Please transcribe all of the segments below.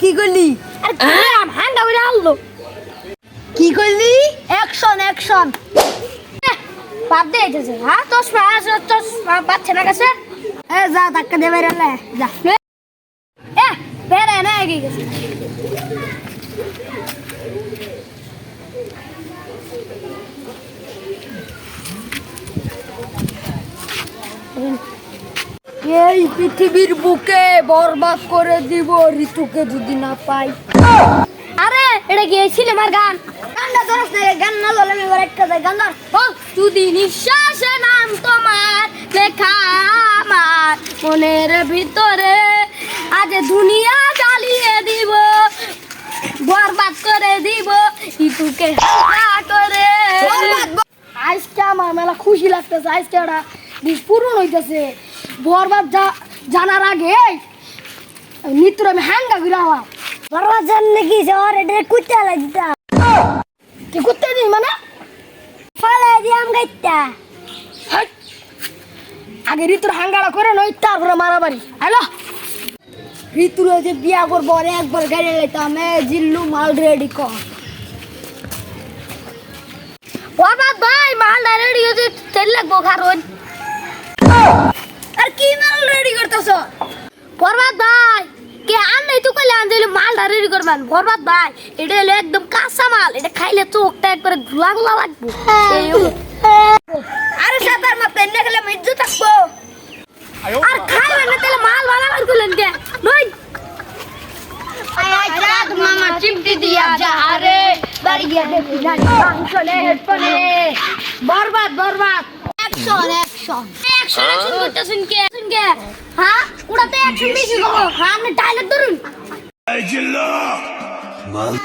কি করলি? হাঙ্গা আনলো। কি করলি? অ্যাকশন অ্যাকশন বাদ এসেছে হ্যাঁ? না গেছে এ যা ধাক্কা যা। এ বেড়ে না এগিয়ে গেছে। এই পৃথিবীর বুকে বরবাদ করে দিব ঋতুকে যদি না পাই। আরে এটা গিয়েছিল আমার গান? গানটা ধরস না গান না ধরলে আমি এবার একটা গান ধর। বল। যদি নিঃশ্বাসে নাম তোমার লেখা আমার মনের ভিতরে আজ দুনিয়া জ্বালিয়ে দিব বরবাদ করে দিব ইতুকে হালকা করে। আজকে আমার মেলা খুশি লাগতেছে আজকে দিস পূরণ হইতেছে। বরবাদ জানার আগে মিত্র আমি হ্যাঙ্গা ঘুরে হওয়া বরবাদ জানলে কি শহর এটা কুত্তে লাগিতা কি কুত্তে দিই মানে? ফালাই দিয়াম গাইতা। আগে ঋতুর হাঙ্গাড়া করে নই তারপরে মারামারি। হ্যালো ঋতুর যে বিয়া করব একবার গাড়ি লাইতাম। জিল্লু মাল রেডি কর। বরবাদ ভাই মালটা রেডি হয়েছে তেল লাগবো কারণ মাল রেডি করতেছ? বরবাদ ভাই। কে আন নাই তো কইলে আন দিলে মালটা রেডি করবেন। বরবাদ ভাই এটা হলো একদম কাঁচা মাল। এটা খাইলে চোখটা একবারে ঘোলা ঘোলা লাগবো। আরে সাতার মাপতে এনে গেলে মিজ্জু থাকব আর খাইবেন না তাহলে মাল করে করলেন কে? নই। মামা চিমটি দিয়া যা রে। বাড়ি গিয়া দেখি। না বরবাদ। বরবাদ অ্যাকশন। অ্যাকশন একশো একশো করতেছেন কে? কে? হ্যাঁ? ওটাতে একশো বেশি করব। হ্যাঁ আপনি ডায়লগ ধরুন।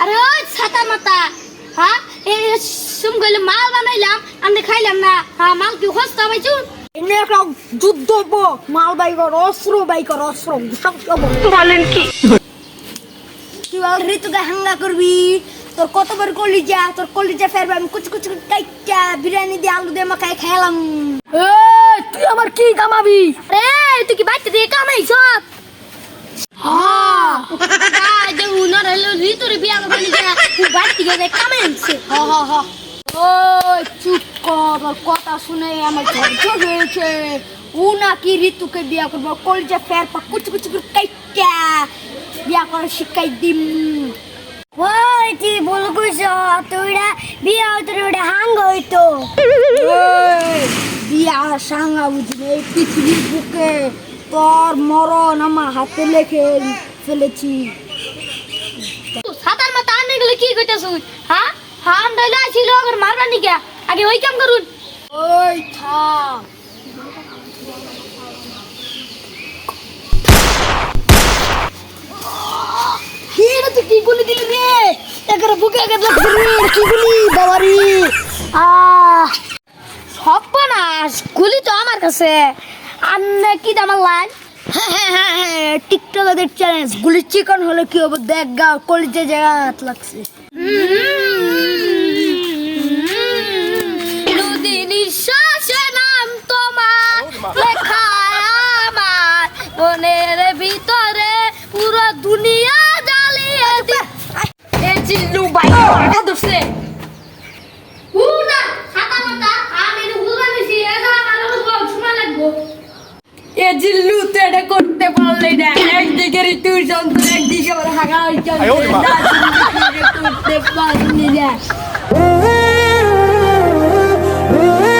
আরে ওই ছাতা মাতা। হ্যাঁ? এই সুম গেলে মাল বানাইলাম আমি খাইলাম না। হ্যাঁ মাল কি হস্তা পাইছুন এনে একটা যুদ্ধ হব মাল বাই কর অস্ত্র বাই কর অস্ত্র সব সব বলেন কি? তুই বল? ঋতুকে হাঙ্গা করবি? তোর কতবার কলিজা? তোর কলিজা ফেরবে আমি কুচু কুচু কাইটা বিরিয়ানি দিয়ে আলু দিয়ে মাখাই খেলাম। তুই আমার কি কামাবি? আরে তুই কি বাইতে দিয়ে হা। ওই চুপ কর কথা শুনে আমার ঝরঝর হয়েছে ও নাকি ঋতুকে বিয়া করব? কলিজা ফের পা কুচু কুচু করে কাইটা বিয়া করে শিখাই দিম। ওই তুই বল কইছ তোরা বিয়া ওটা হাঙ্গ হইতো। বিয়া সাঙ্গা বুঝি এই পৃথিবীর বুকে তোর মরণ আমার হাতে লেখে ফেলেছি। সাতার মাথা আনে গেলে কি কইতাছ হ্যাঁ হ্যাঁ আমরা ছিল আবার মারবা নি কে আগে ওই কাম করুন। ওই থাম কি রে তুই কি গুলি দিলি রে? একের বুকে একের লাগছে রে কি গুলি? বাবারি। আহ, সর্বনাশ, গুলি তো আমার কাছে। আন্নে কি আমার লাইন? টিকটকারদের চ্যালেঞ্জ গুলি চিকন হলে কি হবে? দেখ গা, কলিজে জায়গা লাগছে। জিল্লু তো এটা করতে পারলে না। একদিকে ঋতুর যন্ত্র একদিকে আমার হাগা করতে পারিনি না।